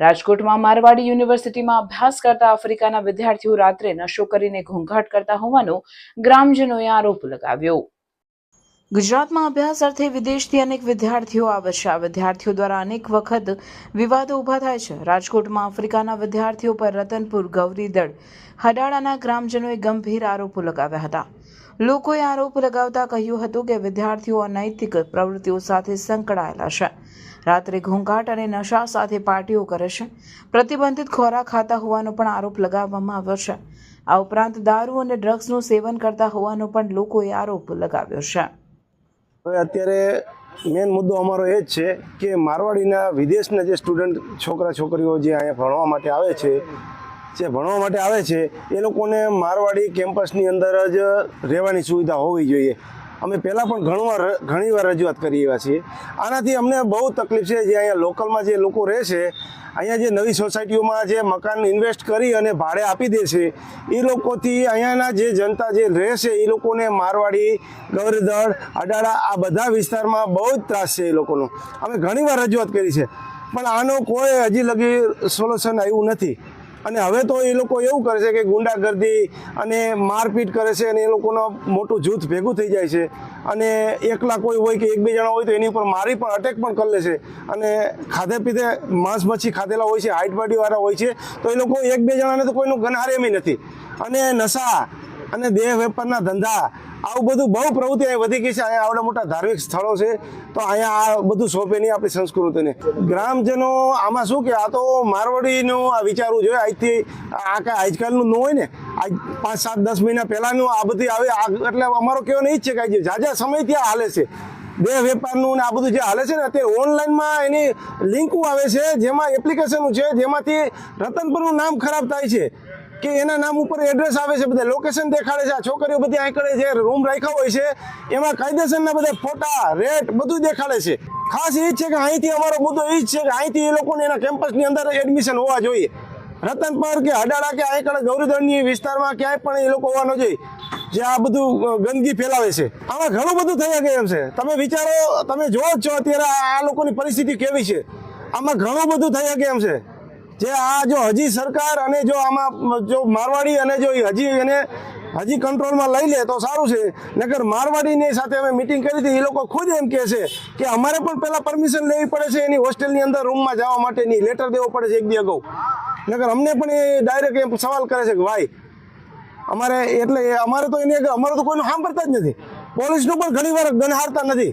રાજકોટમાં મારવાડી યુનિવર્સિટીમાં અભ્યાસ કરતા આફ્રિકાના વિદ્યાર્થીઓ રાત્રે નશો કરીને ઘોંઘાટ કરતા હોવાનો ગ્રામજનોએ આરોપ લગાવ્યો. ગુજરાતમાં અભ્યાસ અર્થે વિદેશથી અનેક વિદ્યાર્થીઓ આવે છે. આ વિદ્યાર્થીઓ દ્વારા અનેક વખત વિવાદો ઊભા થાય છે. રાજકોટમાં આફ્રિકાના વિદ્યાર્થીઓ પર રતનપુર ગૌરીદળ, હડાળાના ગ્રામજનોએ ગંભીર આરોપો લગાવ્યા હતા. લોકોએ આરોપ લગાવતા કહ્યું હતું કે વિદ્યાર્થીઓ અનૈતિક પ્રવૃત્તિઓ સાથે સંકળાયેલા છે. રાત્રે ઘોંઘાટ અને નશા સાથે પાર્ટીઓ કરે છે. પ્રતિબંધિત ખોરાક ખાતા હોવાનો પણ આરોપ લગાવવામાં આવ્યો છે. આ ઉપરાંત દારૂ અને ડ્રગ્સનું સેવન કરતા હોવાનો પણ લોકોએ આરોપ લગાવ્યો છે. હવે અત્યારે મેઇન મુદ્દો અમારો એ જ છે કે મારવાડીના વિદેશના જે સ્ટુડન્ટ છોકરા છોકરીઓ જે અહીંયા ભણવા માટે આવે છે જે ભણવા માટે આવે છે, એ લોકોને મારવાડી કેમ્પસની અંદર જ રહેવાની સુવિધા હોવી જોઈએ. અમે પહેલાં પણ ઘણું વાર ઘણી રજૂઆત કરી એવા છીએ. આનાથી અમને બહુ તકલીફ છે જે અહીંયા લોકલમાં જે લોકો રહે છે, અહીંયા જે નવી સોસાયટીઓમાં જે મકાન ઇન્વેસ્ટ કરી અને ભાડે આપી દે છે, એ લોકોથી અહીંયાના જે જનતા જે રહે છે, એ લોકોને મારવાડી ગૌરદળ અડાળા આ બધા વિસ્તારમાં બહુ જ ત્રાસ છે એ લોકોનો. અમે ઘણીવાર રજૂઆત કરી છે. પણ આનો કોઈ હજી લગી સોલ્યુશન આવ્યું નથી. અને હવે તો એ લોકો એવું કરે છે કે ગુંડાગર્દી અને મારપીટ કરે છે અને એ લોકોનો મોટું જૂથ ભેગું થઈ જાય છે. અને એકલા કોઈ હોય કે એક બે જણા હોય તો એની ઉપર મારી પણ અટેક પણ કરી લે છે. અને ખાધે પીધે માંસ મચ્છી ખાધેલા હોય છે હાઈટ બોડીવાળા હોય છે, તો એ લોકો એક બે જણાને તો કોઈનું ગનહાર નથી. અને નશા અને દેહ વેપારના ધંધા આવું બધું બહુ પ્રવૃત્તિ અહીં વધી ગઈ છે. અહીંયા આવડા મોટા ધાર્મિક સ્થળો છે. તો અહીંયા આ બધું સોંપે નહીં આપણી સંસ્કૃતિને. ગ્રામજનો આમાં શું કે આ તો મારવાડીનું આ વિચારવું જોઈએ આજથી આ કાંઈ આજકાલનું ન હોય ને. આજ પાંચ, સાત, દસ મહિના પહેલાંનું આ બધી આવે. એટલે અમારો કહેવાનો એ જ છે કે આજે ઝાઝા ત્યાં હાલે છે. બે વેપારનું ને આ બધું જે હાલે છે ને, અત્યારે ઓનલાઈનમાં એની લિંકો આવે છે, જેમાં એપ્લિકેશનો છે, જેમાંથી રતનપુરનું નામ ખરાબ થાય છે. કે એના નામ ઉપર એડ્રેસ આવે છે બધા. લોકેશન દેખાડે છે, આ છોકરીઓ બધી કરે છે રૂમ રાખ્યા હોય છે. એમાં કાયદેસરના બધા ફોટા રેટ બધું દેખાડે છે. ખાસ એ જ છે કે અહીંથી અમારો મુદ્દો એ જ છે કે અહીંથી એ લોકોને એના કેમ્પસની અંદર એડમિશન હોવા જોઈએ. રતનપર કે અડાળા કે અહીં કડે ગૌરીધનની વિસ્તારમાં ક્યાંય પણ એ લોકો હોવાનો જોઈએ. જે આ બધું ગંદકી ફેલાવે છે. આમાં ઘણું બધું થઈ એમ છે. તમે વિચારો, તમે જોવો જ છો અત્યારે આ લોકોની પરિસ્થિતિ કેવી છે. આમાં ઘણું બધું થઈ એમ છે. જે આ જો હજી સરકાર અને જો આમાં જો મારવાડી અને જો હજી એને હજી કંટ્રોલમાં લઈ લે તો સારું છે. નગર મારવાડીની સાથે અમે મિટિંગ કરી હતી, એ લોકો ખુદ એમ કહે છે કે અમારે પણ પહેલાં પરમિશન લેવી પડે છે, એની હોસ્ટેલની અંદર રૂમમાં જવા માટેની લેટર દેવો પડે છે એક દી અગાઉ. નગર અમને પણ એ ડાયરેક્ટ એમ સવાલ કરે છે કે ભાઈ, અમારે એટલે અમારે તો એની અમારે તો કોઈનું સાંભળતા જ નથી. પોલીસનું પણ ઘણી વાર ગણહારતા નથી.